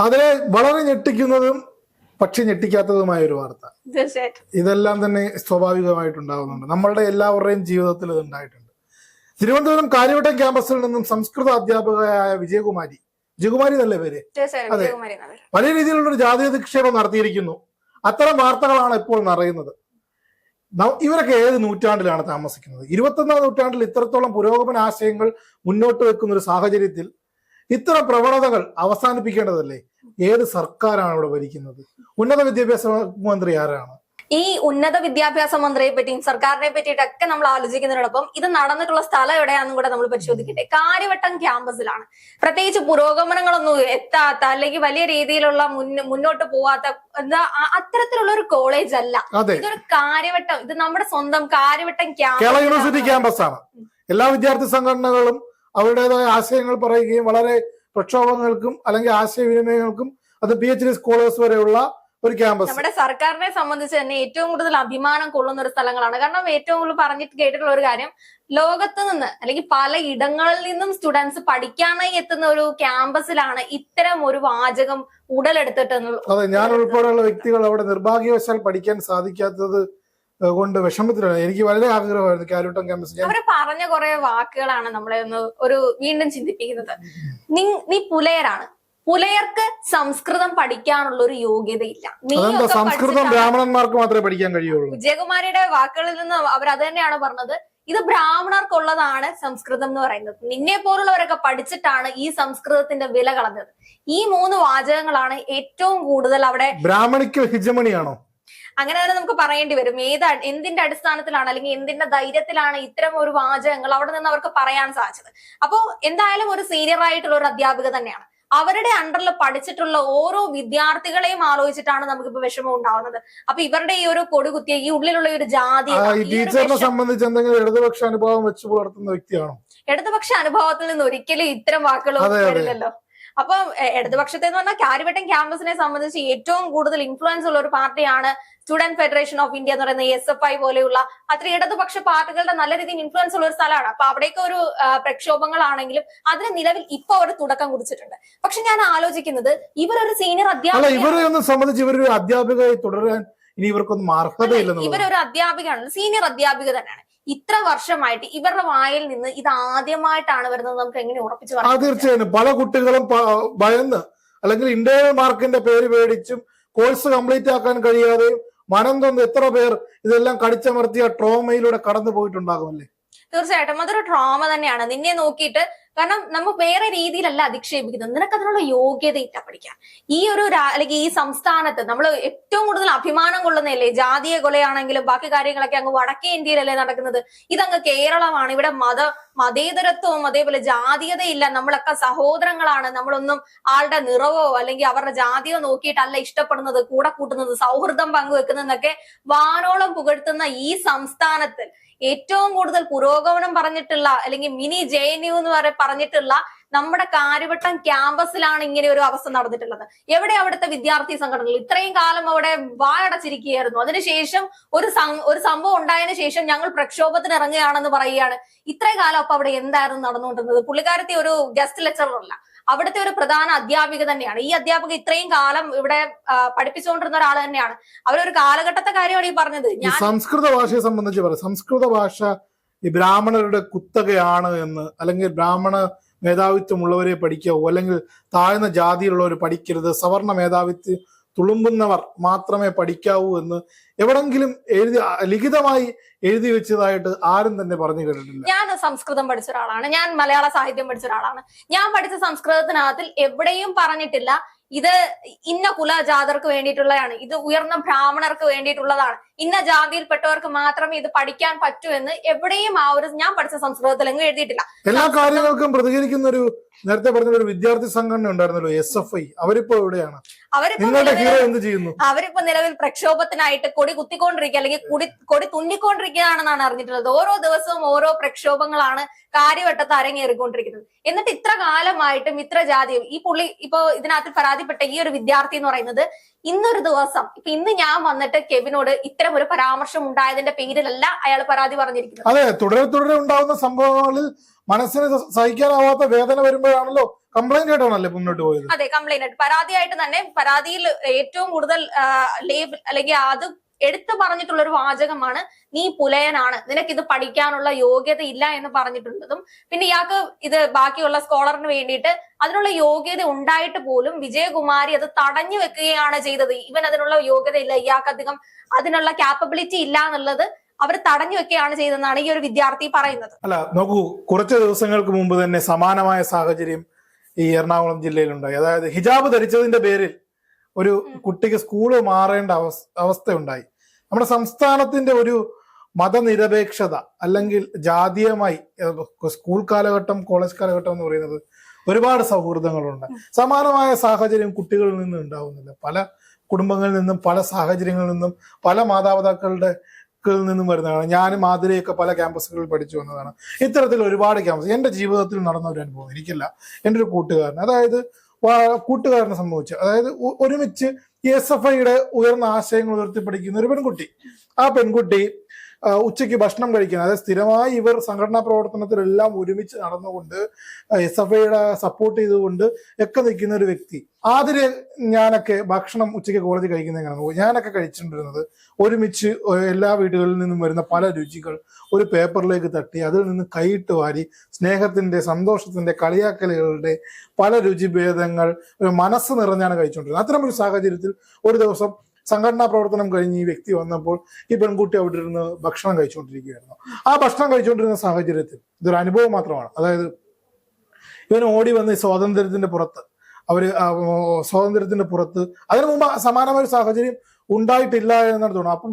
അതിലെ വളരെ ഞെട്ടിക്കുന്നതും പക്ഷെ ഞെട്ടിക്കാത്തതുമായ ഒരു വാർത്ത ഇതെല്ലാം തന്നെ സ്വാഭാവികമായിട്ടുണ്ടാകുന്നുണ്ട് നമ്മളുടെ എല്ലാവരുടെയും ജീവിതത്തിൽ ഇത് ഉണ്ടായിട്ടുണ്ട് തിരുവനന്തപുരം കാര്യവട്ടം ക്യാമ്പസിൽ നിന്നും സംസ്കൃത അധ്യാപകയായ വിജയകുമാരി വിജയകുമാരി എന്നല്ലേ പേര്? അതെ. വലിയ രീതിയിലുള്ള ഒരു ജാതീയ നിക്ഷേപം നടത്തിയിരിക്കുന്നു. അത്തരം വാർത്തകളാണ് ഇപ്പോൾ നിറയുന്നത്. ഇവരൊക്കെ ഏത് നൂറ്റാണ്ടിലാണ് താമസിക്കുന്നത്? ഇരുപത്തൊന്നാം നൂറ്റാണ്ടിൽ ഇത്രത്തോളം പുരോഗമന ആശയങ്ങൾ മുന്നോട്ട് വെക്കുന്ന ഒരു സാഹചര്യത്തിൽ ഇത്തരം പ്രവണതകൾ അവസാനിപ്പിക്കേണ്ടതല്ലേ? ഏത് സർക്കാരാണ് ഇവിടെ ഭരിക്കുന്നത്? ഉന്നത വിദ്യാഭ്യാസ മന്ത്രി ആരാണ്? ഈ ഉന്നത വിദ്യാഭ്യാസ മന്ത്രിയെ പറ്റിയും സർക്കാരിനെ പറ്റിയിട്ടൊക്കെ നമ്മൾ ആലോചിക്കുന്നതിനോടൊപ്പം ഇത് നടന്നിട്ടുള്ള സ്ഥലം എവിടെയാണെന്നും കൂടെ നമ്മൾ പരിശോധിക്കട്ടെ. കാര്യവട്ടം ക്യാമ്പസിലാണ്. പ്രത്യേകിച്ച് പുരോഗമനങ്ങളൊന്നും എത്താത്ത അല്ലെങ്കിൽ വലിയ രീതിയിലുള്ള മുന്നോട്ട് പോവാത്ത എന്താ അത്തരത്തിലുള്ള ഒരു കോളേജ് അല്ല. ഇതൊരു കാര്യവട്ടം ഇത് നമ്മുടെ സ്വന്തം കാര്യവട്ടം കേരള യൂണിവേഴ്സിറ്റി ക്യാമ്പസ് ആണ്. എല്ലാ വിദ്യാർത്ഥി സംഘടനകളും അവരുടേതായ ആശയങ്ങൾ പറയുകയും വളരെ പ്രക്ഷോഭങ്ങൾക്കും അല്ലെങ്കിൽ ആശയവിനിമയങ്ങൾക്കും അത് പി എച്ച് ഡി സ്കോളേഴ്സ് വരെയുള്ള ഒരു ക്യാമ്പസ്. നമ്മുടെ സർക്കാരിനെ സംബന്ധിച്ച് തന്നെ ഏറ്റവും കൂടുതൽ അഭിമാനം കൊള്ളുന്ന ഒരു സ്ഥലങ്ങളാണ്. കാരണം ഏറ്റവും കൂടുതൽ പറഞ്ഞിട്ട് കേട്ടിട്ടുള്ള ഒരു കാര്യം ലോകത്ത് നിന്ന് അല്ലെങ്കിൽ പല ഇടങ്ങളിൽ നിന്നും സ്റ്റുഡൻസ് പഠിക്കാനായി എത്തുന്ന ഒരു ക്യാമ്പസിലാണ് ഇത്തരം ഒരു വാചകം ഉടലെടുത്തിട്ടെന്നുള്ളത് അതെ ഞാൻ ഉൾപ്പെടെയുള്ള വ്യക്തികൾ അവിടെ നിർഭാഗ്യവശാൽ പഠിക്കാൻ സാധിക്കാത്തത് കൊണ്ട് വിഷമത്തിലാണ്. എനിക്ക് വളരെ ആഗ്രഹമായിരുന്നു കാലുട്ടം ക്യാമ്പസ് അവർ പറഞ്ഞ കുറെ വാക്കുകളാണ് നമ്മളെ ഒന്ന് ഒരു വീണ്ടും ചിന്തിപ്പിക്കുന്നത്. നീ പുലയരാണ്. പുലയർക്ക് സംസ്കൃതം പഠിക്കാനുള്ള ഒരു യോഗ്യതയില്ല സംസ്കൃതം ബ്രാഹ്മണന്മാർക്ക് മാത്രമേ പഠിക്കാൻ കഴിയുള്ളൂ. വിജയകുമാരിയുടെ വാക്കുകളിൽ നിന്ന് അവർ അത് തന്നെയാണ് പറഞ്ഞത്. ഇത് ബ്രാഹ്മണർക്കുള്ളതാണ് സംസ്കൃതം എന്ന് പറയുന്നത്. നിന്നെ പോലുള്ളവരൊക്കെ പഠിച്ചിട്ടാണ് ഈ സംസ്കൃതത്തിന്റെ വില കളഞ്ഞത്. ഈ മൂന്ന് വാചകങ്ങളാണ് ഏറ്റവും കൂടുതൽ അവിടെ ബ്രാഹ്മണിക്ക് ഹിജമണിയാണോ അങ്ങനെ തന്നെ നമുക്ക് പറയേണ്ടി വരും. ഏത് എന്തിന്റെ അടിസ്ഥാനത്തിലാണ് അല്ലെങ്കിൽ എന്തിന്റെ ധൈര്യത്തിലാണ് ഇത്തരം ഒരു വാചകങ്ങൾ അവിടെ നിന്ന് അവർക്ക് പറയാൻ സാധിച്ചത്? അപ്പോ എന്തായാലും ഒരു സീനിയർ ആയിട്ടുള്ള ഒരു അധ്യാപിക തന്നെയാണ്. അവരുടെ അണ്ടറിൽ പഠിച്ചിട്ടുള്ള ഓരോ വിദ്യാർത്ഥികളെയും ആലോചിച്ചിട്ടാണ് നമുക്കിപ്പോ വിഷമം ഉണ്ടാവുന്നത്. അപ്പൊ ഇവരുടെ ഈ ഒരു കൊടുകുത്തിയ ഈ ഉള്ളിലുള്ള ഒരു ജാതി ടീച്ചറിനെ സംബന്ധിച്ച് എന്തെങ്കിലും ഇടതുപക്ഷ അനുഭവം വെച്ച് പുലർത്തുന്ന വ്യക്തിയാണോ? ഇടതുപക്ഷ അനുഭവത്തിൽ നിന്ന് ഒരിക്കലും ഇത്തരം വാക്കുകൾ. വരില്ലല്ലോ. അപ്പൊ ഇടതുപക്ഷത്തെ എന്ന് പറഞ്ഞാൽ കാര്യവട്ടം ക്യാമ്പസിനെ സംബന്ധിച്ച് ഏറ്റവും കൂടുതൽ ഇൻഫ്ലുവൻസ് ഉള്ള ഒരു പാർട്ടിയാണ് സ്റ്റുഡന്റ് ഫെഡറേഷൻ ഓഫ് ഇന്ത്യ എന്ന് പറയുന്ന എസ് എഫ് ഐ പോലെയുള്ള അത്ര ഇടതുപക്ഷ പാർട്ടികളുടെ നല്ല രീതിയിൽ ഇൻഫ്ലുവൻസ് ഉള്ള ഒരു സ്ഥലമാണ്. അപ്പൊ അവിടേക്ക് ഒരു പ്രക്ഷോഭങ്ങളാണെങ്കിലും അതിന് നിലവിൽ ഇപ്പൊ അവർ തുടക്കം കുറിച്ചിട്ടുണ്ട്. പക്ഷെ ഞാൻ ആലോചിക്കുന്നത് ഇവരൊരു സീനിയർ അല്ല അധ്യാപക ഇവരെ സംബന്ധിച്ച് ഇവരൊരു അധ്യാപികയായി തുടരാൻ ഇനി ഇവർക്കൊന്നും അർഹതയില്ലെന്ന് ഇവരൊരു അധ്യാപികയാണ് സീനിയർ അധ്യാപിക തന്നെയാണ്. ഇത്ര വർഷമായിട്ട് ഇവരുടെ വായിൽ നിന്ന് ഇത് ആദ്യമായിട്ടാണ് വരുന്നത് നമുക്ക് എങ്ങനെ ഉറപ്പിച്ചു പറയാം തീർച്ചയായും. പല കുട്ടികളും ഭയന്ന് അല്ലെങ്കിൽ ഇന്റേണൽ മാർക്കിന്റെ പേര് പേടിച്ചും കോഴ്സ് കംപ്ലീറ്റ് ആക്കാൻ കഴിയാതെയും മനം തൊന്ന് എത്ര പേർ ഇതെല്ലാം കടിച്ചമർത്തിയ ട്രോമയിലൂടെ കടന്നു പോയിട്ടുണ്ടാകുമല്ലേ തീർച്ചയായിട്ടും. അതൊരു ട്രോമ തന്നെയാണ്. നിന്നെ നോക്കിയിട്ട് കാരണം നമ്മൾ വേറെ രീതിയിലല്ല അധിക്ഷേപിക്കുന്നത്. നിനക്ക് അതിനുള്ള യോഗ്യതയില്ല പഠിക്കാൻ. ഈ ഒരു അല്ലെങ്കിൽ ഈ സംസ്ഥാനത്ത് നമ്മൾ ഏറ്റവും കൂടുതൽ അഭിമാനം കൊള്ളുന്നതല്ലേ? ജാതീയ കൊലയാണെങ്കിലും ബാക്കി കാര്യങ്ങളൊക്കെ അങ്ങ് വടക്കേ ഇന്ത്യയിലല്ലേ നടക്കുന്നത്. ഇതങ്ങ് കേരളമാണ്. ഇവിടെ മത മതേതരത്വവും അതേപോലെ ജാതീയതയില്ല. നമ്മളൊക്കെ സഹോദരങ്ങളാണ്. നമ്മളൊന്നും ആളുടെ നിറവോ അല്ലെങ്കിൽ അവരുടെ ജാതിയോ നോക്കിയിട്ടല്ല ഇഷ്ടപ്പെടുന്നത് കൂടെ കൂട്ടുന്നത് സൗഹൃദം പങ്കുവെക്കുന്നതെന്നൊക്കെ വാനോളം പുകഴ്ത്തുന്ന ഈ സംസ്ഥാനത്തിൽ ഏറ്റവും കൂടുതൽ പുരോഗമനം പറഞ്ഞിട്ടുള്ള അല്ലെങ്കിൽ മിനി ജെ എൻ യു എന്ന് പറ പറഞ്ഞിട്ടുള്ള നമ്മുടെ കാര്യവട്ടം ക്യാമ്പസിലാണ് ഇങ്ങനെ ഒരു അവസ്ഥ നടന്നിട്ടുള്ളത്. എവിടെ അവിടുത്തെ വിദ്യാർത്ഥി സംഘടനകൾ? ഇത്രയും കാലം അവിടെ വായടച്ചിരിക്കുകയായിരുന്നു. അതിനുശേഷം ഒരു ഒരു സംഭവം ഉണ്ടായതിനു ശേഷം ഞങ്ങൾ പ്രക്ഷോഭത്തിന് ഇറങ്ങുകയാണെന്ന് പറയുകയാണ്. ഇത്രയും കാലം അപ്പൊ അവിടെ എന്തായിരുന്നു നടന്നുകൊണ്ടിരുന്നത്? പുള്ളിക്കാരത്തി ഒരു ഗസ്റ്റ് ലെക്ചറർ അല്ല. അവിടുത്തെ ഒരു പ്രധാന അധ്യാപിക തന്നെയാണ്. ഈ അധ്യാപിക ഇത്രയും കാലം ഇവിടെ പഠിപ്പിച്ചുകൊണ്ടിരുന്ന ഒരാൾ തന്നെയാണ്. അവരൊരു കാലഘട്ടത്തെ കാര്യമാണ് ഈ പറഞ്ഞത്. ഞാൻ സംസ്കൃത ഭാഷയെ സംബന്ധിച്ച് പറയാം. സംസ്കൃത ഭാഷ ഈ ബ്രാഹ്മണരുടെ കുത്തകയാണ് എന്ന് അല്ലെങ്കിൽ ബ്രാഹ്മണ മേധാവിത്വമുള്ളവരെ പഠിക്കാവൂ അല്ലെങ്കിൽ താഴ്ന്ന ജാതിയിലുള്ളവർ പഠിക്കരുത്. സവർണ മേധാവിത്വം തുളുമ്പുന്നവർ മാത്രമേ പഠിക്കാവൂ എന്ന് എവിടെങ്കിലും എഴുതി ലിഖിതമായി എഴുതി വെച്ചതായിട്ട് ആരും തന്നെ പറഞ്ഞു കേട്ടിട്ടില്ല. ഞാൻ സംസ്കൃതം പഠിച്ച ഒരാളാണ്. ഞാൻ മലയാള സാഹിത്യം പഠിച്ച ഒരാളാണ്. ഞാൻ പഠിച്ച സംസ്കൃതത്തിനകത്തിൽ എവിടെയും പറഞ്ഞിട്ടില്ല. ഇത് ഇന്ന കുലജാതർക്ക് വേണ്ടിയിട്ടുള്ളതാണ്. ഇത് ഉയർന്ന ബ്രാഹ്മണർക്ക് വേണ്ടിയിട്ടുള്ളതാണ്. ഇന്ന ജാതിയിൽപ്പെട്ടവർക്ക് മാത്രമേ ഇത് പഠിക്കാൻ പറ്റൂ എന്ന് എവിടെയും ആ ഒരു ഞാൻ പഠിച്ച സംസ്കൃതത്തിൽ എഴുതിയിട്ടില്ല. എല്ലാ കാര്യങ്ങൾക്കും പ്രതികരിക്കുന്ന ഒരു നേരത്തെ പറഞ്ഞ ഒരു വിദ്യാർത്ഥി സംഘടന ഉണ്ടായിരുന്നല്ലോ എസ് എഫ് ഐ അവരിപ്പോ എവിടെയാണ്? നിങ്ങളുടെ ഹീറോ എന്ത് ചെയ്യുന്നു? അവരിപ്പോ നിലവിൽ പ്രക്ഷോഭത്തിനായിട്ട് കൊടി കുത്തിക്കൊണ്ടിരിക്കുക അല്ലെങ്കിൽ കൊടി കൊടി തുന്നിക്കൊണ്ടിരിക്കുകയാണെന്നാണ് അറിഞ്ഞിട്ടുള്ളത്. ഓരോ ദിവസവും ഓരോ പ്രക്ഷോഭങ്ങളാണ് കാര്യവട്ടത്ത് അരങ്ങേറിക്കൊണ്ടിരിക്കുന്നത്. എന്നിട്ട് ഇത്ര കാലമായിട്ടും ഇത്ര ജാതിയും ഈ പുള്ളി ഇപ്പോ ഇതിനകത്ത് പരാതിപ്പെട്ട ഈ ഒരു വിദ്യാർത്ഥി എന്ന് പറയുന്നത് ഇന്നൊരു ദിവസം ഇപ്പൊ ഇന്ന് ഞാൻ വന്നിട്ട് കെവിനോട് ഇത്തരം ഒരു പരാമർശം ഉണ്ടായതിന്റെ പേരിലല്ല അയാൾ പരാതി പറഞ്ഞിരിക്കുന്നത്. അതെ തുടരെ തുടരെ ഉണ്ടാവുന്ന സംഭവങ്ങളിൽ മനസ്സിന് സഹിക്കാനാവാത്ത വേദന വരുമ്പോഴാണല്ലോ കംപ്ലൈന്റ് ആയിട്ടാണല്ലേ മുന്നോട്ട് പോയത്? അതെ കംപ്ലൈന്റ് ആയിട്ട്. പരാതിയായിട്ട് തന്നെ പരാതിയിൽ ഏറ്റവും കൂടുതൽ ലേബൽ അല്ലെങ്കിൽ അത് എടുത്തു പറഞ്ഞിട്ടുള്ള ഒരു വാചകമാണ് നീ പുലയനാണ്. നിനക്ക് ഇത് പഠിക്കാനുള്ള യോഗ്യത ഇല്ല എന്ന് പറഞ്ഞിട്ടുള്ളതും പിന്നെ ഇയാൾക്ക് ഇത് ബാക്കിയുള്ള സ്കോളറിന് വേണ്ടിയിട്ട് അതിനുള്ള യോഗ്യത ഉണ്ടായിട്ട് പോലും വിജയകുമാരി അത് തടഞ്ഞു വെക്കുകയാണ് ചെയ്തത്. ഇവൻ അതിനുള്ള യോഗ്യത ഇല്ല. ഇയാൾക്ക് അധികം അതിനുള്ള കാപ്പബിലിറ്റി ഇല്ല എന്നുള്ളത് അവർ തടഞ്ഞു വെക്കുകയാണ് ചെയ്തതെന്നാണ് ഈ ഒരു വിദ്യാർത്ഥി പറയുന്നത്. അല്ല നോക്കൂ കുറച്ച് ദിവസങ്ങൾക്ക് മുമ്പ് തന്നെ സമാനമായ സാഹചര്യം ഈ എറണാകുളം ജില്ലയിലുണ്ടായി. അതായത് ഹിജാബ് ധരിച്ചതിന്റെ പേരിൽ ഒരു കുട്ടിക്ക് സ്കൂൾ മാറേണ്ട അവസ്ഥ ഉണ്ടായി നമ്മുടെ സംസ്ഥാനത്തിന്റെ ഒരു മതനിരപേക്ഷത അല്ലെങ്കിൽ ജാതീയമായി സ്കൂൾ കാലഘട്ടം കോളേജ് കാലഘട്ടം എന്ന് പറയുന്നത് ഒരുപാട് സൗഹൃദങ്ങളുണ്ട്. സമാനമായ സാഹചര്യം കുട്ടികളിൽ നിന്ന് ഉണ്ടാവുന്നില്ല. പല കുടുംബങ്ങളിൽ നിന്നും പല സാഹചര്യങ്ങളിൽ നിന്നും പല മാതാപിതാക്കളുടെ നിന്നും വരുന്നതാണ്. ഞാനും മാതിരിയൊക്കെ പല ക്യാമ്പസുകളിൽ പഠിച്ചു വന്നതാണ്. ഇത്തരത്തിൽ ഒരുപാട് ക്യാമ്പസ്. എന്റെ ജീവിതത്തിൽ നടന്ന ഒരു അനുഭവം എനിക്കില്ല. എന്റെ ഒരു കൂട്ടുകാരൻ. അതായത് കൂട്ടുകാരനെ സംഭവിച്ചു അതായത് ഒരുമിച്ച് എസ് എഫ് ഐയുടെ ഉയർന്ന ആശയങ്ങൾ ഉയർത്തിപ്പിടിക്കുന്ന ഒരു പെൺകുട്ടി. ആ പെൺകുട്ടി ഉച്ചയ്ക്ക് ഭക്ഷണം കഴിക്കുന്നത്. അതായത് സ്ഥിരമായി ഇവർ സംഘടനാ പ്രവർത്തനത്തിലെല്ലാം ഒരുമിച്ച് നടന്നുകൊണ്ട് എസ് എഫ് ഐയുടെ സപ്പോർട്ട് ചെയ്തുകൊണ്ട് ഒക്കെ നിൽക്കുന്ന ഒരു വ്യക്തി. ആതിരെ ഞാനൊക്കെ ഭക്ഷണം ഉച്ചയ്ക്ക് കോളേജിൽ എങ്ങനെയാണ് ഞാനൊക്കെ കഴിച്ചിട്ടുണ്ടിരുന്നത് ഒരുമിച്ച് എല്ലാ വീടുകളിൽ നിന്നും വരുന്ന പല രുചികൾ ഒരു പേപ്പറിലേക്ക് തട്ടി അതിൽ നിന്ന് കൈയിട്ട് വാരി സ്നേഹത്തിന്റെ സന്തോഷത്തിന്റെ കളിയാക്കലുകളുടെ പല രുചിഭേദങ്ങൾ മനസ്സ് നിറഞ്ഞാണ് കഴിച്ചുകൊണ്ടിരുന്നത്. അത്തരം ഒരു സാഹചര്യത്തിൽ ഒരു ദിവസം സംഘടനാ പ്രവർത്തനം കഴിഞ്ഞ് ഈ വ്യക്തി വന്നപ്പോൾ ഈ പെൺകുട്ടി അവിടെ ഇരുന്ന് ഭക്ഷണം കഴിച്ചുകൊണ്ടിരിക്കുകയായിരുന്നു. ആ ഭക്ഷണം കഴിച്ചുകൊണ്ടിരുന്ന സാഹചര്യത്തിൽ ഇതൊരു അനുഭവം മാത്രമാണ്. അതായത് ഇവൻ ഓടി വന്ന് സ്വാതന്ത്ര്യത്തിന്റെ പുറത്ത് അവർ സ്വാതന്ത്ര്യത്തിന്റെ പുറത്ത് അതിനു മുമ്പ് സമാനമായ സാഹചര്യം ഉണ്ടായിട്ടില്ല എന്നാണ് തോന്നുന്നത്. അപ്പം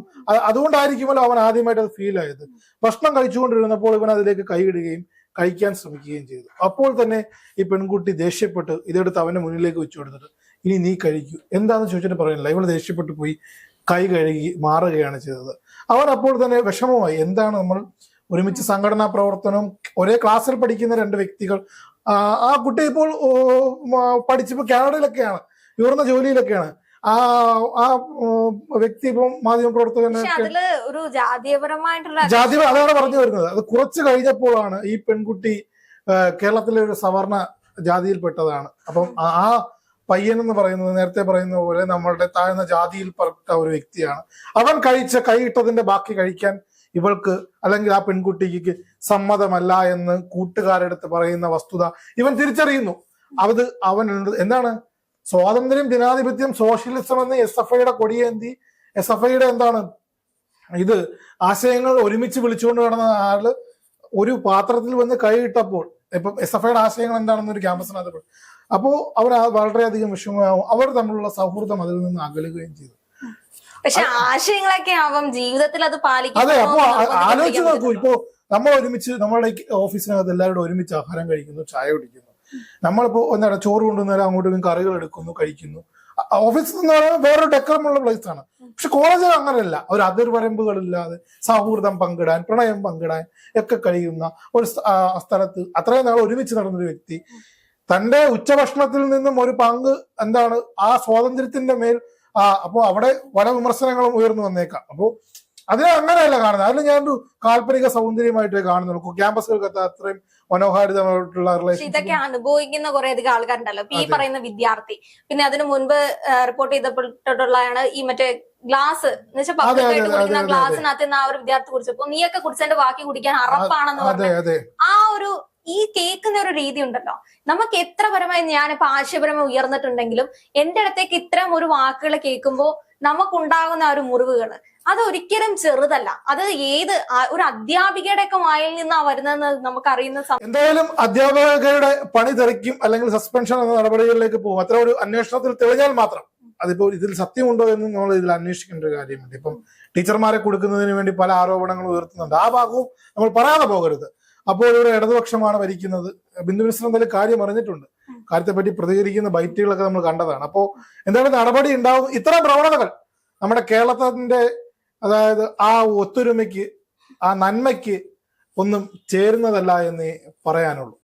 അതുകൊണ്ടായിരിക്കുമല്ലോ അവൻ ആദ്യമായിട്ട് അത് ഫീൽ ആയത്. ഭക്ഷണം കഴിച്ചുകൊണ്ടിരുന്നപ്പോൾ ഇവൻ അതിലേക്ക് കൈയിടുകയും കഴിക്കാൻ ശ്രമിക്കുകയും ചെയ്തു. അപ്പോൾ തന്നെ ഈ പെൺകുട്ടി ദേഷ്യപ്പെട്ട് ഇതെടുത്ത് അവന്റെ മുന്നിലേക്ക് വെച്ചു കൊടുത്തിട്ട് ഇനി നീ കഴിക്കൂ. എന്താന്ന് ചോദിച്ചിട്ട് പറയുന്നില്ല. ഇവൾ ദേഷ്യപ്പെട്ടു പോയി കൈ കഴുകി മാറുകയാണ് ചെയ്തത്. അവർ അപ്പോൾ തന്നെ വിഷമമായി. എന്താണ് നമ്മൾ ഒരുമിച്ച് സംഘടനാ പ്രവർത്തനം ഒരേ ക്ലാസ്സിൽ പഠിക്കുന്ന രണ്ട് വ്യക്തികൾ ആ, കുട്ടി ഇപ്പോൾ പഠിച്ചിപ്പോൾ പഠിച്ചിപ്പോ കാനഡയിലൊക്കെയാണ്. ഉയർന്ന ജോലിയിലൊക്കെയാണ്. ആ ആ വ്യക്തി ഇപ്പം മാധ്യമ പ്രവർത്തകന് ഒരു ജാതീയപരമായിട്ടുള്ള അതാണ് പറഞ്ഞു വരുന്നത്. അത് കുറച്ച് കഴിഞ്ഞപ്പോഴാണ് ഈ പെൺകുട്ടി കേരളത്തിലെ ഒരു സവർണ ജാതിയിൽപ്പെട്ടതാണ്. അപ്പം ആ പയ്യൻ എന്ന് പറയുന്നത് നേരത്തെ പറയുന്ന പോലെ നമ്മളുടെ താഴ്ന്ന ജാതിയിൽപ്പെട്ട ഒരു വ്യക്തിയാണ്. അവൻ കഴിച്ച കൈയിട്ടതിന്റെ ബാക്കി കഴിക്കാൻ ഇവൾക്ക് അല്ലെങ്കിൽ ആ പെൺകുട്ടിക്ക് സമ്മതമല്ല എന്ന് കൂട്ടുകാരെടുത്ത് പറയുന്ന വസ്തുത ഇവൻ തിരിച്ചറിയുന്നു. അത് അവൻ എന്താണ്? സ്വാതന്ത്ര്യം ജനാധിപത്യം സോഷ്യലിസം എന്ന് എസ് എഫ് ഐയുടെ കൊടിയേന്തി എസ് എഫ് ഐയുടെ എന്താണ്? ഇത് ആശയങ്ങൾ ഒരുമിച്ച് വിളിച്ചുകൊണ്ട് നടന്ന ആൾ ഒരു പാത്രത്തിൽ വന്ന് കൈയിട്ടപ്പോൾ ഇപ്പം എസ് എഫ് ഐയുടെ ആശയങ്ങൾ എന്താണെന്ന് ഒരു ക്യാമ്പസിനകത്ത്. അപ്പോ അവർ വളരെയധികം വിഷമമാവും അവർ തമ്മിലുള്ള സൗഹൃദം അതിൽ നിന്ന് അകലുകയും ചെയ്തു. പക്ഷെ ആശയങ്ങളൊക്കെ ആവും ജീവിതത്തിൽ അത് പാലിക്കും അതെ അപ്പൊ ആലോചിച്ച് നോക്കൂ. ഇപ്പോ നമ്മൾ ഒരുമിച്ച് നമ്മുടെ ഓഫീസിനകത്ത് എല്ലാവരും ഒരുമിച്ച് ആഹാരം കഴിക്കുന്നു ചായ കുടിക്കുന്നു നമ്മളിപ്പോ എന്താണ് ചോറ് കൊണ്ടുവന്നാലും അങ്ങോട്ടും കറികൾ എടുക്കുന്നു കഴിക്കുന്നു. ഓഫീസ് എന്ന് പറയുന്നത് വേറൊരു ഡെക്കറമുള്ള പ്ലേസ് ആണ്. പക്ഷെ കോളേജിൽ അങ്ങനെയല്ല. ഒരു അതിർവരമ്പുകളില്ലാതെ സൗഹൃദം പങ്കിടാൻ പ്രണയം പങ്കിടാൻ ഒക്കെ കഴിയുന്ന ഒരു സ്ഥലത്ത് അത്രയും നാൾ ഒരുമിച്ച് നടന്നൊരു വ്യക്തി തന്റെ ഉച്ചഭക്ഷണത്തിൽ നിന്നും ഒരു പങ്ക് എന്താണ് ആ സ്വാതന്ത്ര്യത്തിന്റെ മേൽ ആ അപ്പോ അവിടെ പല വിമർശനങ്ങളും ഉയർന്നു വന്നേക്കാം. അപ്പോ അതിനെ അങ്ങനെയല്ല കാണുന്നത്. അതിൽ ഞാനൊരു കാല്പനിക സൗന്ദര്യമായിട്ടേ കാണുന്നുള്ളൂ. ക്യാമ്പസുകൾക്ക് അത്രയും മനോഹാരിതമായിട്ടുള്ള റിലേഷൻ ഇതൊക്കെ അനുഭവിക്കുന്ന കുറെ അധികം ആൾക്കാരുണ്ടല്ലോ ഈ പറയുന്ന വിദ്യാർത്ഥി. പിന്നെ അതിനു മുൻപ് റിപ്പോർട്ട് ചെയ്തപ്പെട്ടിട്ടുള്ളതാണ് ഈ മറ്റേ ഗ്ലാസ് എന്ന് വെച്ചാൽ പബ്ലിക്കായിട്ട് കുടിക്കുന്ന. ഗ്ലാസിനകത്ത് നിന്ന് ആ ഒരു വിദ്യാർത്ഥി കുടിച്ചപ്പോ നീയൊക്കെ കുടിച്ചതിന്റെ ബാക്കി കുടിക്കാൻ അറപ്പാണെന്ന് പറഞ്ഞു ആ ഒരു ഈ കേൾക്കുന്ന ഒരു രീതി ഉണ്ടല്ലോ. നമുക്ക് എത്ര പരമായി ഞാനിപ്പോ ആശയപരമായി ഉയർന്നിട്ടുണ്ടെങ്കിലും എന്റെ അടുത്തേക്ക് ഇത്തരം ഒരു വാക്കുകൾ കേൾക്കുമ്പോൾ നമുക്കുണ്ടാകുന്ന ആ ഒരു മുറിവുകൾ അത് ഒരിക്കലും ചെറുതല്ല. അത് ഏത് ഒരു അധ്യാപികയുടെ ഒക്കെ വായിൽ നിന്നാ വരുന്നതെന്ന് നമുക്ക് അറിയുന്ന എന്തായാലും അധ്യാപകരുടെ പണി തെറിക്കും അല്ലെങ്കിൽ സസ്പെൻഷൻ എന്ന നടപടികളിലേക്ക് പോകും. അത്ര ഒരു അന്വേഷണത്തിൽ തെളിഞ്ഞാൽ മാത്രം. അതിപ്പോ ഇതിൽ സത്യമുണ്ടോ എന്ന് നമ്മൾ ഇതിൽ അന്വേഷിക്കേണ്ട ഒരു കാര്യമുണ്ട്. ഇപ്പം ടീച്ചർമാരെ കൊടുക്കുന്നതിന് വേണ്ടി പല ആരോപണങ്ങളും ഉയർത്തുന്നുണ്ട്. ആ ഭാഗവും നമ്മൾ പറയാതെ പോകരുത്. അപ്പോൾ ഇവിടെ ഇടതുപക്ഷമാണ് ഭരിക്കുന്നത്. ബിന്ദു മിശ്രം എന്തായാലും കാര്യം അറിഞ്ഞിട്ടുണ്ട്. കാര്യത്തെപ്പറ്റി പ്രതികരിക്കുന്ന ബൈറ്റുകളൊക്കെ നമ്മൾ കണ്ടതാണ്. അപ്പോൾ എന്തായാലും നടപടി ഉണ്ടാവും ഇത്തരം പ്രവണതകൾ നമ്മുടെ കേരളത്തിന്റെ അതായത് ആ ഒത്തൊരുമയ്ക്ക് ആ നന്മയ്ക്ക് ഒന്നും ചേരുന്നതല്ല എന്നേ പറയാനുള്ളൂ.